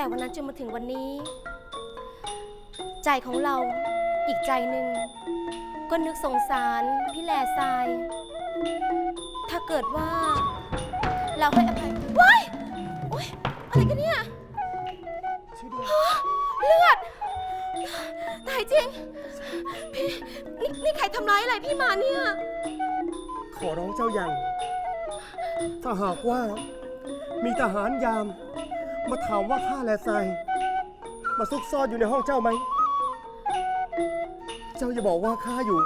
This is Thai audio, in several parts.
แต่วันนั้นจนมาถึงวันนี้ ใจของเราอีกใจหนึ่ง ก็นึกสงสารพี่แหล่ทราย ถ้าเกิดว่า เราให้อภัยว้ายโอ๊ยอะไรกันเนี่ยช่วยด้วย เลือดตายจริง พี่นี่นี่ใครทำร้ายอะไรพี่มาเนี่ย ขอร้องเจ้าอย่าง ถ้าหากว่ามีทหารยาม มาถามว่าข้าและทราย มาซุกซ่อนอยู่ในห้องเจ้าไหม เจ้าอย่าบอกว่าข้าอยู่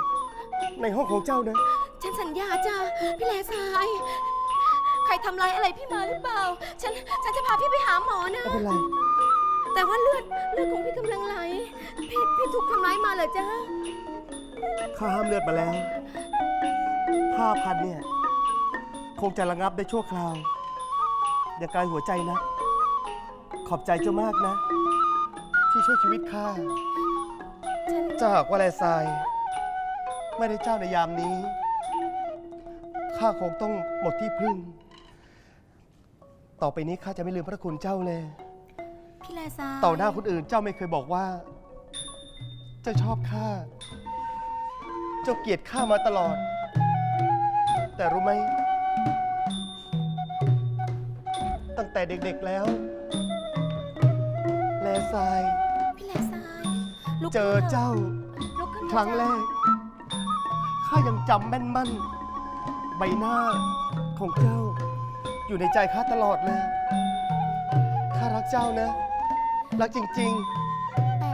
ในห้องของเจ้านะ ฉันสัญญาจ้ะพี่แหล่ทราย ใครทำร้ายอะไรพี่มาหรือเปล่า ฉันฉันจะพาพี่ไปหาหมอนะ ไม่เป็นไร แต่ว่าเลือดเลือดของพี่กำลังไหล พี่พี่ถูกทำร้ายมาเหรอจ๊ะข้าห้ามเลือดมาแล้วผ้าพันเนี่ย คงจะระงับได้ชั่วคราวอย่าการหัวใจนะ ขอบใจเจ้ามากนะ ที่ช่วยชีวิตข้าฉันถ้าหากว่าแลทราย ไม่ได้เจ้าในยามนี้ข้าคงต้องหมดที่พึ่ง ต่อไปนี้ข้าจะไม่ลืมพระคุณเจ้าเลย พี่แหล่ทรายต่อหน้าคนอื่นเจ้าไม่เคยบอกว่า เจ้าชอบข้า เจ้าเกลียดข้ามาตลอด แต่รู้ไหม ตั้งแต่เด็กๆแล้วแล ทราย พี่แหล่ทรายลุกเจอขึ้นถะเจ้า ลุกขึ้นเถอะครั้งแรจ้ะกข้ายังจำแม่นมั่น ใบหน้าของเจ้า อยู่ในใจข้าตลอดเลย ข้ารักเจ้านะ รักจริง แต่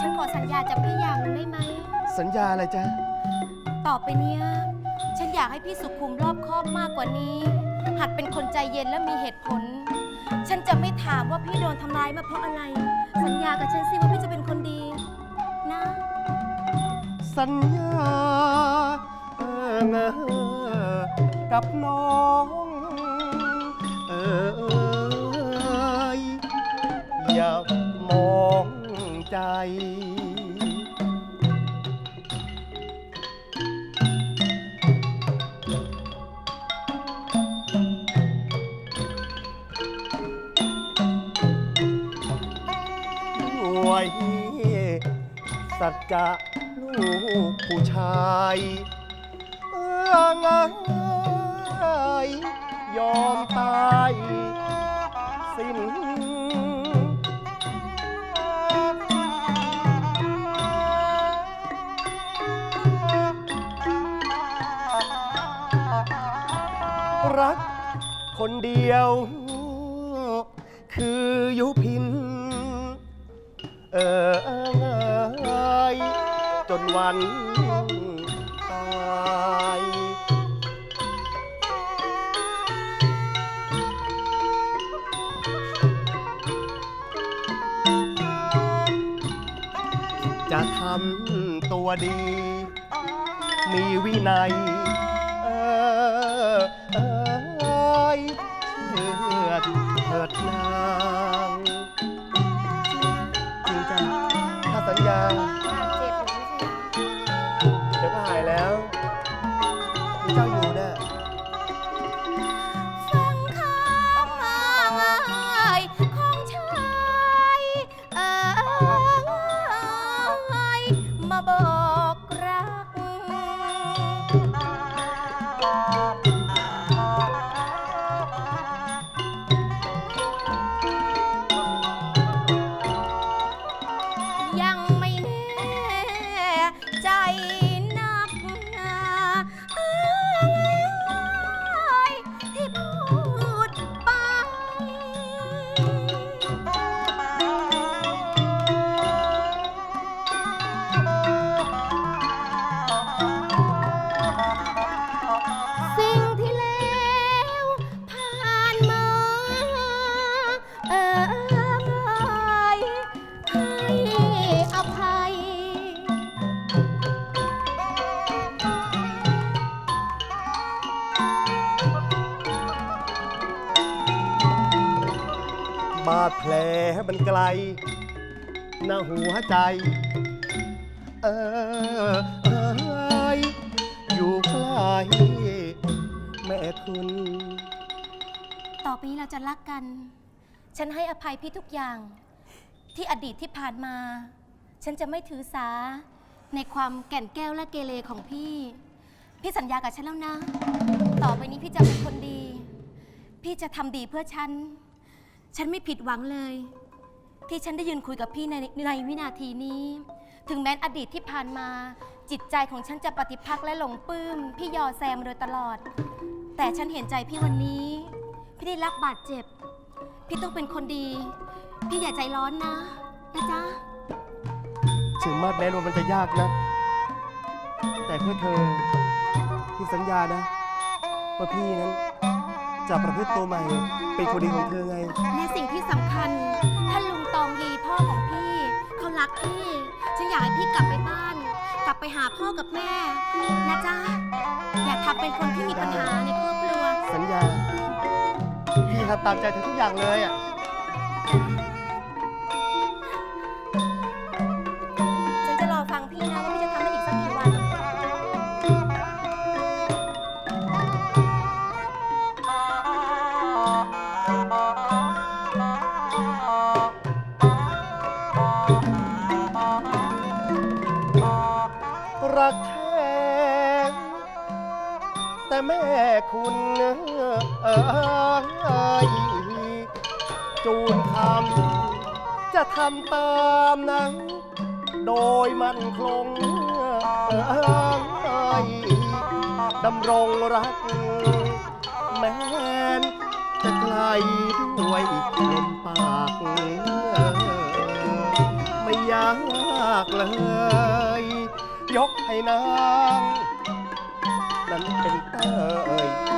ฉันขอสัญญาจากพี่อย่างหนึงได้ไหม ๆ สัญญาอะไรจ๊ะ ต่อไปเนี้ย ฉันอยากให้พี่สุขุมรอบคอบมากกว่านี้ หัดเป็นคนใจเย็นและมีเหตุผล ฉันจะไม่ถามว่าพี่โดนทำร้ายมาเพราะอะไร สัญญากับฉันสิว่าพี่จะเป็นคนดี นะ สัญญาเออเงอกับน้องเออเอยอย่ามองใจ สัจจะลูกผู้ชายเอื้องายยอมตาย สิ้นรักคนเดียว วันตายจะทำตัวดี มีวินัย เออเอยเชื่อเถิดนา ใจ กลหน้าหัวใจ เออเอยอยู่ใกล้แม่คุณ ต่อไปนี้เราจะรักกัน ฉันให้อภัยพี่ทุกอย่าง ที่อดีตที่ผ่านมา ฉันจะไม่ถือสา ในความแก่นแก้วและเกเรของพี่ พี่สัญญากับฉันแล้วนะ ต่อไปนี้พี่จะเป็นคนดี พี่จะทำดีเพื่อฉัน ฉันไม่ผิดหวังเลย ที่ฉันได้ยืนคุยกับพี่ในในวินาทีนี้ ถึงแม้นอดีตที่ผ่านมา จิตใจของฉันจะปฏิพักษ์และหลงปลื้มพี่ยอแซมมาโดยตลอด แต่ฉันเห็นใจพี่วันนี้ พี่ได้รับบาดเจ็บ พี่ต้องเป็นคนดี พี่อย่าใจร้อนนะนะจ๊ะถึงมาดแม้ว่ามันจะยากนะ แต่เพื่อเธอ พี่สัญญานะ ว่าพี่นั้น จะประพฤติตัวใหม่ เป็นคนดีของเธอไง และสิ่งที่สำคัญท่านลุงตองยีพ่อของพี่เขารักพี่ ฉันอยากให้พี่กลับไปบ้าน กลับไปหาพ่อกับแม่ นะจ๊ะ อย่าทำเป็นคนที่มีปัญหาในครอบครัว สัญญา พี่ทำตามใจเธอทุกอย่างเลยอะ คุณเอยจูนคำจะทำตามนั้นโดยมันคงเอยดำรงรัก แม้นจะไกลด้วยลมปากไม่ยากเลย ยกให้นาง นั้นเป็นเตย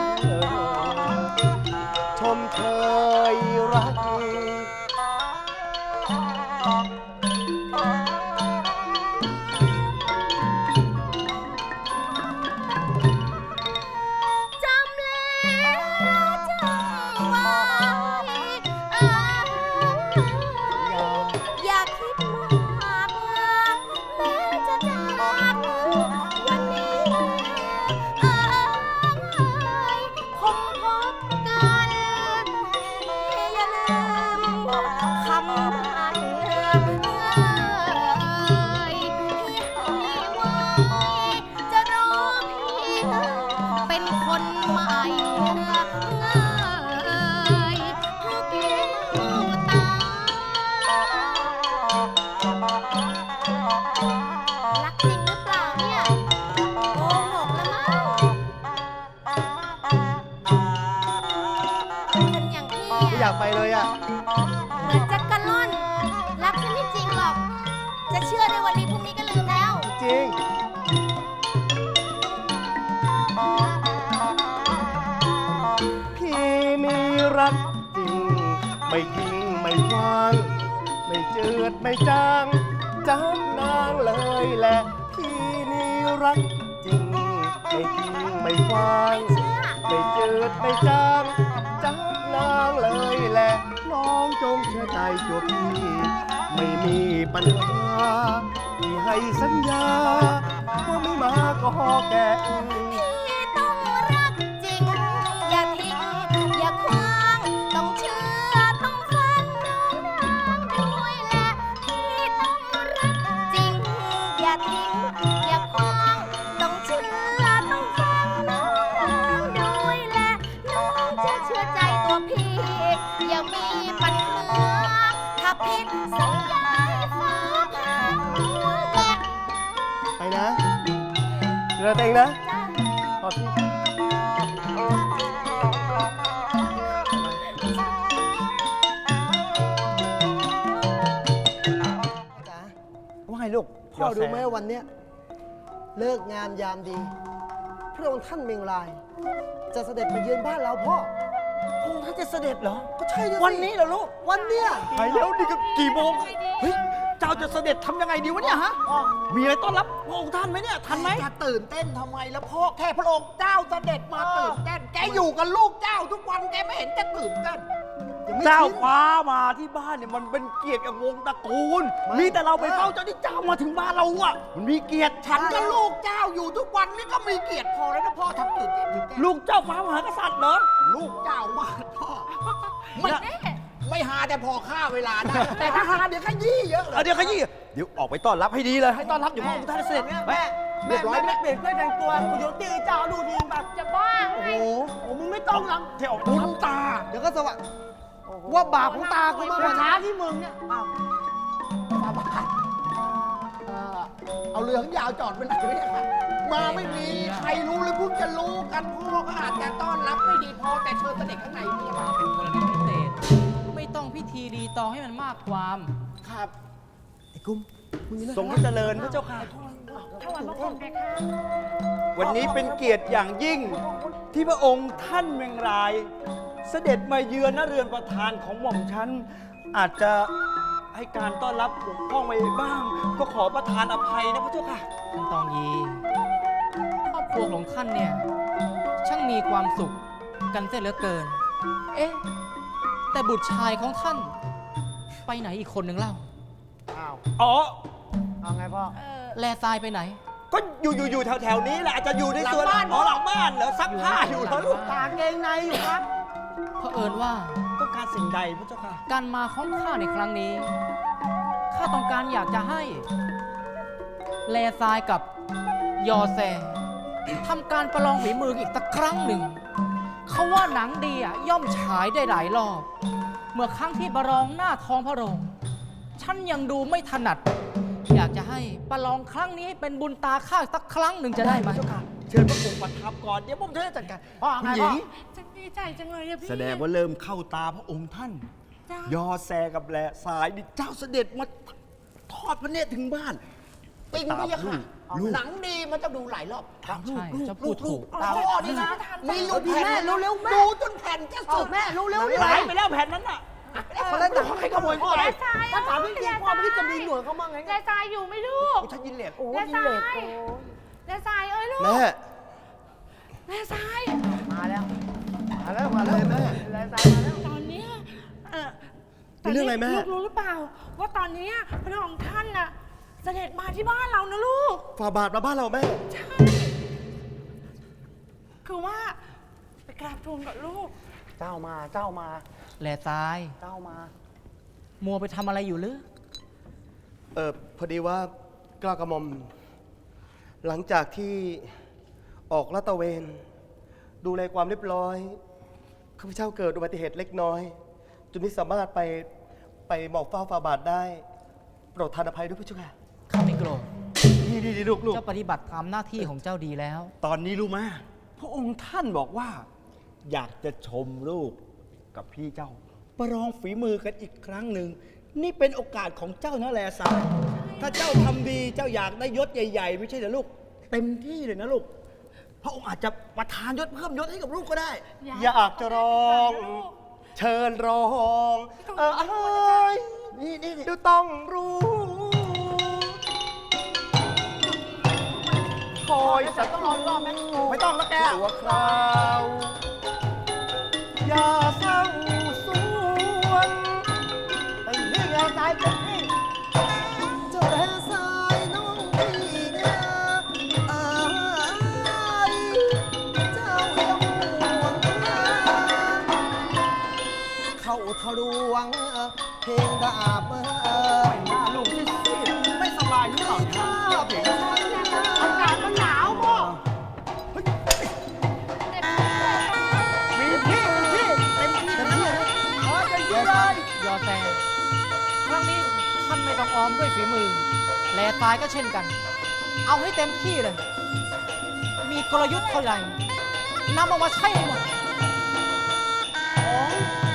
มีรักจริง ไม่ทิ้งไม่วาง ไม่เจือดไม่จางจากนางเลยแหละพี่มีรักจริง ไม่ทิ้งไม่วาง ไม่จืดไม่จางจากนางเลยแหละน้องจงเชื่อใจตัวพี่ ไม่มีปัญหาพี่ให้สัญญาว่าไม่มาก็แก่ ไปนะเรือเต็งนะจ้าขอบพี่จ๋าว่าไงลูก พ่อรู้ไหมว่าวันเนี้ยเลิกงามยามดี พระองค์ท่านเมงราย จะเสด็จมาเยือนบ้านเราพ่อพระองค์ท่านจะเสด็จเหรอก็ ใช่ะสิวันนี้เหรอลูก วันเนี้ยไปแล้วนี่ก็กี่โมง เฮ้ย เจ้าจะเสด็จทำยังไงดีวะเนี่ยฮะมีอะไรต้อนรับพระองค์ท่านไหมเนี่ย ทันไหม จะตื่นเต้นทำไมแล้วพ่อแค่พระองค์เจ้าเสด็จมาตื่นเต้น แกอยู่กับลูกเจ้าทุกวันแกไม่เห็นจะตื่นเต้น ยังไม่เจ้าชิน ฟ้ามาที่บ้านเนี่ยมันเป็นเกียรติกับวงตระกูลมีแต่เราไปเฝ้าเจ้าที่เจ้ามาถึงบ้านเราอะมันมีเกียรติฉันกับลูกเจ้าอยู่ทุกวันนี่ก็มีเกียรติพอแล้วนะพ่อทำตื่นเต้นตื่นเต้นลูกเจ้าฟ้ามหากษัตริย์เหรอ ลูกเจ้ามาพ่อไม่ไม่หาแต่พอฆ่าเวลาได้ แต่ถ้าหาเดี๋ยวขยี้เยอะเลเอาย เดี๋ยวขยี้เดี๋ยวออกไปต้อนรับให้ดีเลย ให้ต้อนรับอยู่พระองค์ท่านเสด็จแม่ไปแม่แม่แม่เปลี่ยนเพื่อแต่งตัวกูโยตีเจ้าดูทีแบบจะบ้าโอ้ไงโหโอ้มึงไม่ต้องหลังเที่ยวบุญตา เดี๋ยวก็สวัสดิ์ ว่าบาปของตากูมากกว่าช้าที่มึงเนี่ยอ้าวฟาบาทเอ่อเอาเรือหางยาวจอดไปไหนไม่ได้ค่ะมาไม่มีใครรู้เลยเพิ่งจะรู้กันพ่อก็อาจจะต้อนรับไม่ดีพอแต่เชิญเสด็จข้างในนี่ค่ะเป็นกรณีพิเศษ ไม่ต้องพิธีรีตองให้มันมากความครับไอ้กุ้มมึงนี่นะทรงพระเจริญพระเจ้าค่ะ ถวายบังคมเพคะวันนี้เป็นเกียรติอย่างยิ่งที่พระองค์ท่านเมงราย เสด็จมาเยือนนเรือนประธานของหม่อมฉัน อาจจะให้การต้อนรับบกพร่องไปบ้าง ก็ขอประทานอภัยนะพระเจ้าค่ะ ท่านตองยีครอบครัวของท่านเนี่ย ช่างมีความสุขกันเสียเหลือเกิน เอ๊ะ แต่บุตรชายของท่าน ไปไหนอีกคนหนึ่งเล่า อ้าวอ๋อ เอาไงพ่อ เออ แลทรายไปไหน ก็อยู่อยู่อยู่แถวแถวๆนี้แหละอาจจะอยู่ในสวนหลังบ้าน อ๋อหลังบ้านเหรอซักผ้าอยู่แล้วลูก ตากเกงในอยู่ครับ เพราะเอิญว่า ต้องการสิ่งใดพระเจ้าค่ะ การมาของข้าในครั้งนี้ ข้าต้องการอยากจะให้ แลทรายกับยอแซทำการประลองฝีมืออีกสักครั้งหนึ่ง เขาว่าหนังดีอะย่อมฉายได้หลายรอบ เมื่อครั้งที่ประลองหน้าท้องพระโรง ฉันยังดูไม่ถนัด อยากจะให้ประลองครั้งนี้เป็นบุญตาข้าสักครั้งหนึ่งจะได้ไหมเจ้าค่ะ เชิญพระองค์ประทับก่อน เดี๋ยวผมจะจัดการพ่อคุณไงหญิพ่องฉัน ดีใจจังเลยอะพี่แสดงว่าเริ่มเข้าตาพระองค์ท่าน จ้ายอแซกับแลสายนี่เจ้าเสด็จมาทอดพระเนตรถึงบ้านจริงพี่ค่ะลูก หนังดีมันจะดูหลายรอบใช่เจะพูดถูกตาพ่อนี่นะมีอยู่แผ่นแม่เร็วๆแม่ ดูจนแผ่นจะเอาสุดแม่รู้เร็วๆหายไปแล้วแผ่นนั้นน่ะคนละแต่ให้ขโมยพ่อแลเลยทรายถ้าถามจริงๆพ่อไม่ได้จะมีหน่วยเขาบ้างไงแลทรายอยู่ไหม่ลูกฉันยินเหล็กโอ้แลยทรายเล็กแลทรายเอ้ยลูกแม่แลทรายมาแล้ว มาแล้วมาแล้วแม่ แรงสายมาแล้ว ตอนเนี้ยเออมีเรื่องอะไรแม่ ลูกรู้หรือเปล่า ว่าตอนเนี้ยพระองค์ท่านน่ะ เสด็จมาที่บ้านเรานะลูก ฝ่าบาทมาบ้านเราแม่ ใช่ คือว่าไปกราบทูลกับลูก เจ้ามาเจ้ามาแลทราย เจ้ามา มัวไปทำอะไรอยู่หรือ เออพอดีว่ากล้ากระหม่อม หลังจากที่ออกลาดตระเวน ดูแลความเรียบร้อย ข้าพเจ้าเกิดอุบัติเหตุเล็กน้อย จนไม่สามารถไปไปหมอกเฝ้าฟาบาทได้ โปรดทานอภัยด้วยพระเจ้าค่ะข้าไม่โกรธนี่นี่นี่ลูกลูกเจ้าปฏิบัติตามหน้าที่ของเจ้าดีแล้ว ตอนนี้รู้ไหมพระองค์ท่านบอกว่า อยากจะชมลูกกับพี่เจ้า ประลองฝีมือกันอีกครั้งหนึ่ง นี่เป็นโอกาสของเจ้านะแลซายถ้าเจ้าทำดีเจ้าอยากได้ยศใหญ่ ๆ ไม่ใช่เหรอลูก เต็มที่เลยนะลูก พระองค์อาจจะประทานยศเพิ่มยศให้กับลูกก็ได้ อยากจะร้อง เชิญร้อง เออเอ้ยนี่นี่ดูต้องรู้คอยสักต้องรอรอบไหมไม่ต้องแล้วแกตัวคราว อย่าเศร้า เพลงดาบเอ่ยหน้าลูกที่ซีดไม่สบายหรือเปล่าเนี่ยข้าเป็นคนนะอากาศมันหนาวพ่อมีที่มีที่เต็มที่เต็มที่นะขอเต็มที่เลยยอแซครั้งนี้ท่านไม่ต้องออมด้วยฝีมือ แลตายก็เช่นกัน เอาให้เต็มที่เลย มีกลยุทธ์เท่าไหร่นำออกมาใช้หมดของ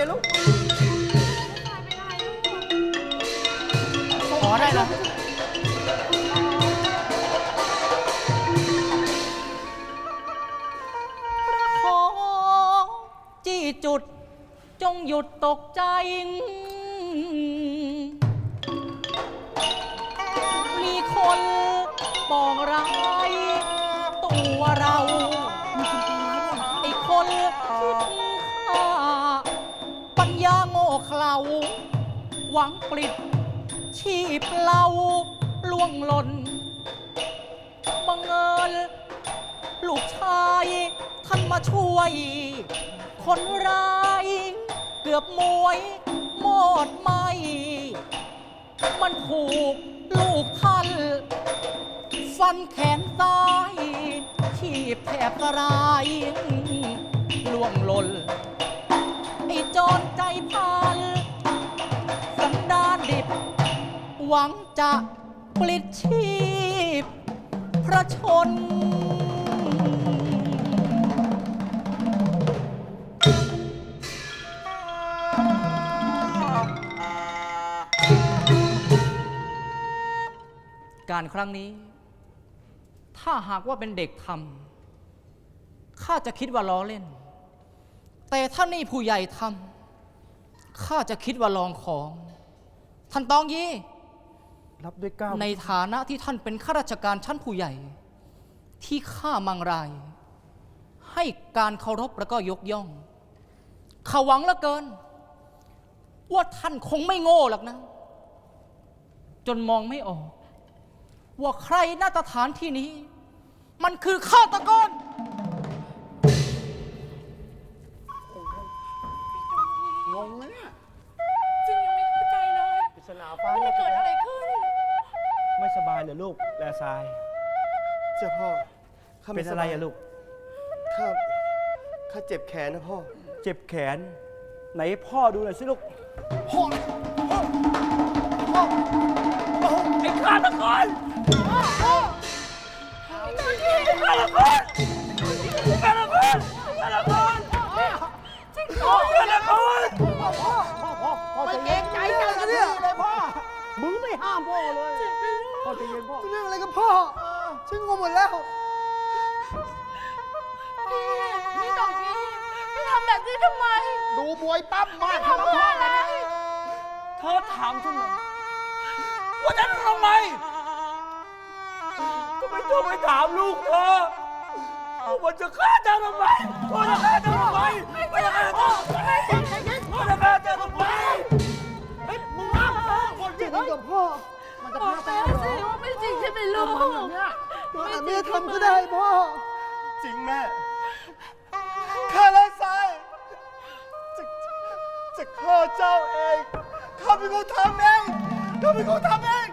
อะลูกอ๋อได้เหรอประคองจี้จุด จงหยุดตกใจ มีคนปองรา หวังปลิด ชีพเราล่วงหล่นบังเอิญลูกชายท่านมาช่วย คนร้าย เกือบมวยหมดไหม มันถูกลูกท่าน ฟันแขนซ้ายชีพแทบสลายล่วงหล่นไอ้โจรใจพัน หวังจะปลิดชีพพระชน การครั้งนี้ ถ้าหากว่าเป็นเด็กทำข้าจะคิดว่าล้อเล่น แต่ถ้านี่ผู้ใหญ่ทำข้าจะคิดว่าลองของ ท่านตองยี่ รับด้วยเกล้าวในฐานะที่ท่านเป็นข้าราชการชั้นผู้ใหญ่ ที่ข้ามังราย ให้การเคารพแล้วก็ยกย่องข้าหวังเหลือเกิน ว่าท่านคงไม่โง่หรอกนะ จนมองไม่ออก ว่าใครหน้าตรฐานที่นี้ มันคือฆาตกรงงนะเนี่ยจริงยังไม่เข้าใจเลย ปริศนาฟ้าว่าเนี่ยเกิดอะไรขึ้น ไม่สบายเหรอลูกแลทราย เจ้าพ่อข้าเป็นอะไรอะลูก ข้าข้าเจ็บแขนนะพ่อ เจ็บแขน ไหนพ่อดูหน่อยสิลูก พ่อพ่อพ่อพ่อไอ้ฆาตกรไม่เกรงใจเจ้าหน้าที่เลยพ่อ มึงไม่ห้ามพ่อเลย พ่อใจเย็นพ่อ เรื่องอะไรกับพ่อ ฉันงงหมดแล้ว พี่พี่ดอกพี่พี่ทำแบบนี้ทำไม ดูมวยปั้มมากทำพ่อเลยนะเธอถามฉันเหรอว่าฉันทำไมก็ไม่ต้องไปถามลูกเธอว่าจะฆ่าเจ้าทำไมว่าจะฆ่าเจ้าทำไมว่าจะฆ่าเจ้าทำไมว่าจะฆ่าเจ้าทำไมเฮ้ยมึงห้ามพ่อคนจริงกับพ่อ มันจะบอพากไปแม่แล้วสิว่าไม่จริงใช่ไหมลูกมันอย่างเนี้ยแต่ไม่ทำก็ได้พ่อ จริงแม่ข้าและทรายจะจะฆ่าเจ้าเองข้าเป็นคนทำเองข้าเป็นคนทำเอง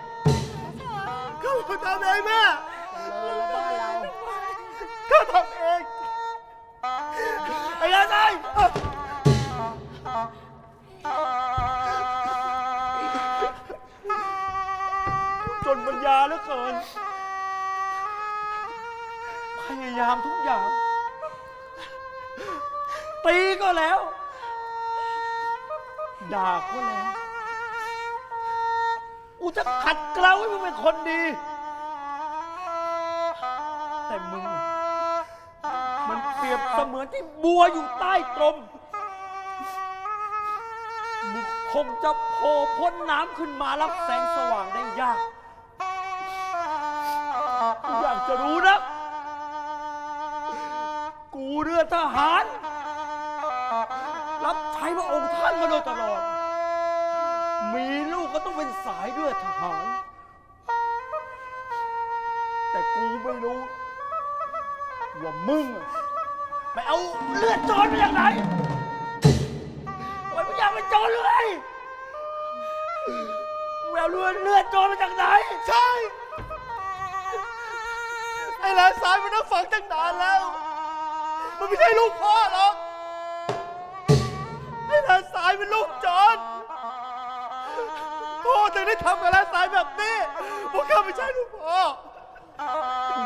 ข้าเป็นคนทำเองแม่แล้วบ้านเราข้าทำเองไอ้ยาใจ ปัญญาเหลือเกิน พยายามทุกอย่าง ตีก็แล้ว ด่าก็แล้ว กูจะขัดเกลาให้มึงเป็นคนดี แต่มึง มันเปรียบเสมือนที่บัวอยู่ใต้ตรมมึงคงจะโผล่พ้นน้ำขึ้นมารับแสงสว่างได้ยากกูอยาก จะรู้นะ กูเรือทหาร รับใช้พระองค์ท่านมาโดยตลอด มีลูกก็ต้องเป็นสายเลือดทหาร แต่กูไม่รู้ว่ามึงอะไปเอาเลือดโจรมาจากไหนทำไมมึงอยากเป็นโจรเลยมึงไปเลือดเลือดโจรมาจากไหน ใช่ อ้แลนซ้ายมันน่าฝังตั้งนานแล้ว มันไม่ใช่ลูกพ่อหรอก ไอ้แลนซ้ายเป็นลูกโจรพ่อถึงได้ทำกับแลนซ้ายแบบนี้เพราะข้าไม่ใช่ลูกพ่อ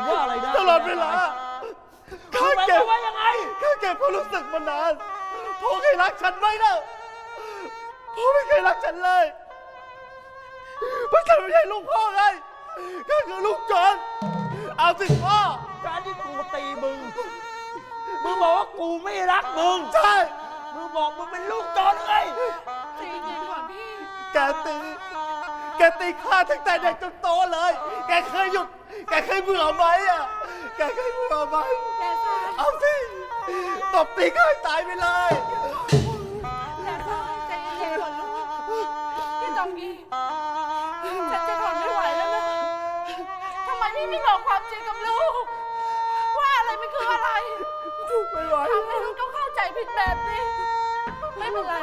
ว่าอะไรนะตลอดเวลาข้าหมายเก็คบวามว่ายังไงข้าเก็บความรู้สึกมานานพ่อเคยรักฉันไหมนะพ่อไม่เคยรักฉันเลยเพราะฉันไม่ใช่ลูกพ่อไงข้าคือลูกจอน เอาสิพ่อ การที่กูตีมึง มึงบอกว่ากูไม่รักมึง ใช่กมึงบอกมึงเป็นลูกโจรไงใจเย็นก่อนพี่ แกตี แกตีข้าตั้งแต่เด็กจนโตเลย แกเคยหยุด แกเคยเบื่อไหมอะ แกเคยเบื่อไหมแลซายเอาสิ ตบตีข้าให้ตายไปเลย บอกความจริงกับลูก ว่าอะไรมันคืออะไรไม่ไหว ทำให้ลูกต้องเข้าใจผิดแบบนี้ ไม่เป็นไร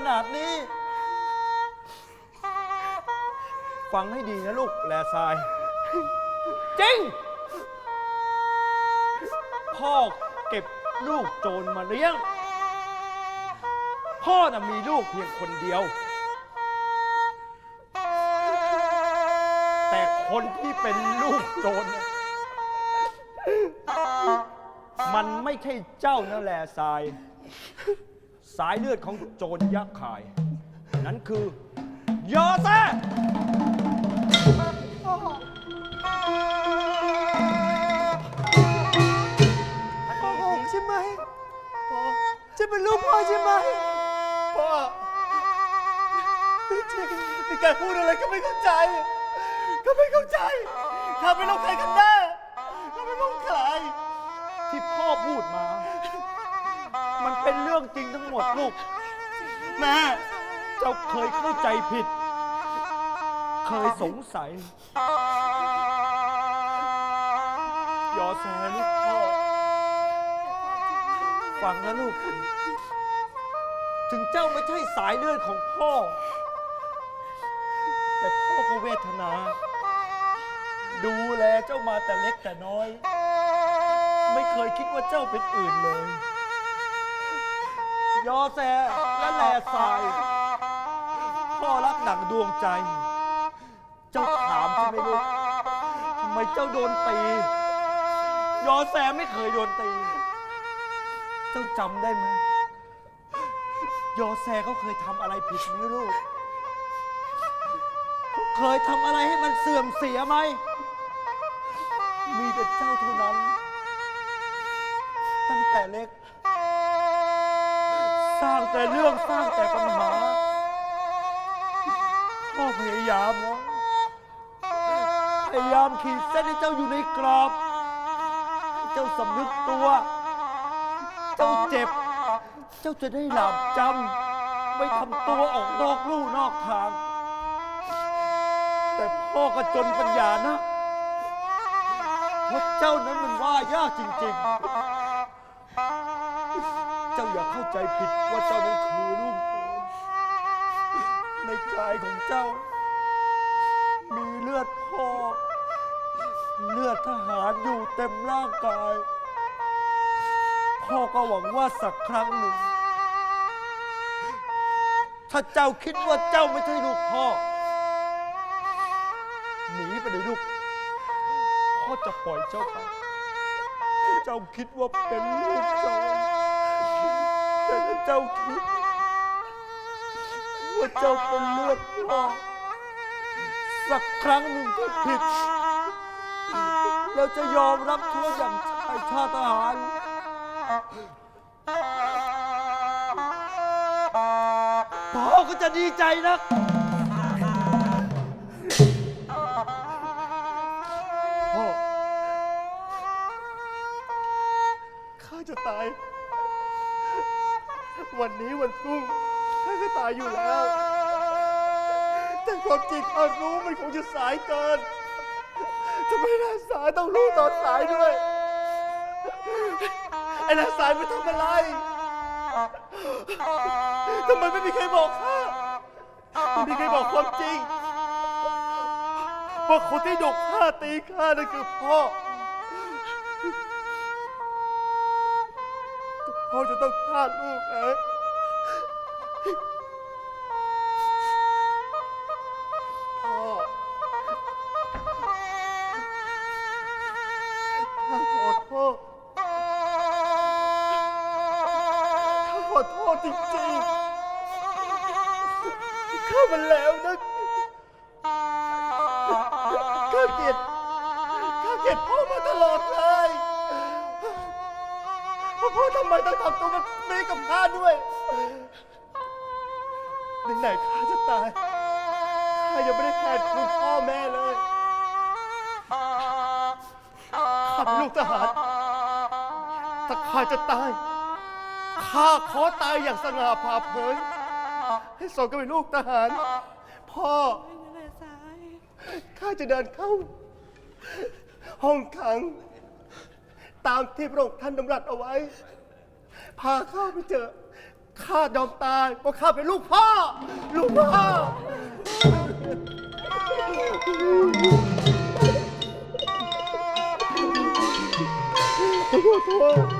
ขนาดนี้ ฟังให้ดีนะลูกแลทราย จริง พ่อเก็บลูกโจรมาเลี้ยง พ่อน่ะมีลูกเพียงคนเดียว แต่คนที่เป็นลูกโจรน่ะมันไม่ใช่เจ้านั่นแหละสาย สายเลือดของโจรยักษ์ขาย นั้นคือยอแซ่พ่อของใช่ไหมพ่อจะเป็นลูกพ่อใช่ไหมพ่อไม่จริงนี่แกพูดอะไรก็ไม่เข้าใจ ก็ไม่เข้าใจข้าเป็นลูกใครกันแน่ข้าเป็นลูกใครที่พ่อพูดมา มันเป็นเรื่องจริงทั้งหมดลูก แม่ เจ้าเคยเข้าใจผิด เคยสงสัย ยอแซลูกพ่อ ฟังนะลูก ถึงเจ้าไม่ใช่สายเลือดของพ่อ แต่พ่อก็เวทนา ดูแลเจ้ามาแต่เล็กแต่น้อย ไม่เคยคิดว่าเจ้าเป็นอื่นเลย ยอแซและแลสายพ่อรักหนังดวงใจ เจ้าถามใช่ไหมลูกทำไมเจ้าโดนตี ยอแซไม่เคยโดนตี เจ้าจำได้ไหมยอแซเขาเคยทำอะไรผิดไหมลูกเขาเคยทำอะไรให้มันเสื่อมเสียไหม มีแต่เจ้าเท่านั้น ตั้งแต่เล็ก สร้างแต่เรื่องสร้างแต่ปัญหาพ่อพยายามแล้วพยายามขีดเส้นให้เจ้าอยู่ในกรอบให้เจ้าสำนึกตัว เจ้าเจ็บ เจ้าจะได้หลาบจำไม่ทำตัวออกนอกลู่นอกทาง แต่พ่อก็จนปัญญานะเพราะเจ้านั้นมันว่ายากจริง ๆ จ้าอย่าเข้าใจผิดว่าเจ้านั้นคือลูกโจรในกายของเจ้า มีเลือดพ่อ เลือดทหารอยู่เต็มร่างกาย พ่อก็หวังว่าสักครั้งหนึ่ง ถ้าเจ้าคิดว่าเจ้าไม่ใช่ลูกพ่อ หนีไปเลยลูก พ่อจะปล่อยเจ้าไป เจ้าคิดว่าเป็นลูกโจร แต่ถ้าเจ้าคิดว่าเจ้าเป็นเลือดพ่อสักครั้งหนึ่งที่ผิดเราจะยอมรับโทษอย่างชายชาติทหาร พ่อก็จะดีใจนะพ่อข้าจะตาย วันนี้วันพรุ่งข้าก็ตายอยู่แล้ว แต่ความจริงข้ารู้มันคงจะสายเกินทำไมนาสายต้องรู้ตอนสายด้วย ไอ้นาสายไปทำอะไรทำไมไม่มีใครบอกข้าไม่มีใครบอกความจริงว่าคนที่ดุข้าตีข้านั่นคือพ่อ พ่อจะต้องฆ่าลูกเอง ข้ายังไม่ได้แทนคุณพ่อแม่เลยข้าเป็นลูกทหารถ้าข้าจะตาย ข้าขอตายอย่างสง่าผ่าเผย ให้สมกับเป็นลูกทหาร พ่อ ข้าจะเดินเข้า ห้องขัง ตามที่พระองค์ท่านดำรัสเอาไว้ พาข้าไปเจอ ข้ายอมตายเพราะข้าเป็นลูกพ่อ ลูกพ่อ โอ้โห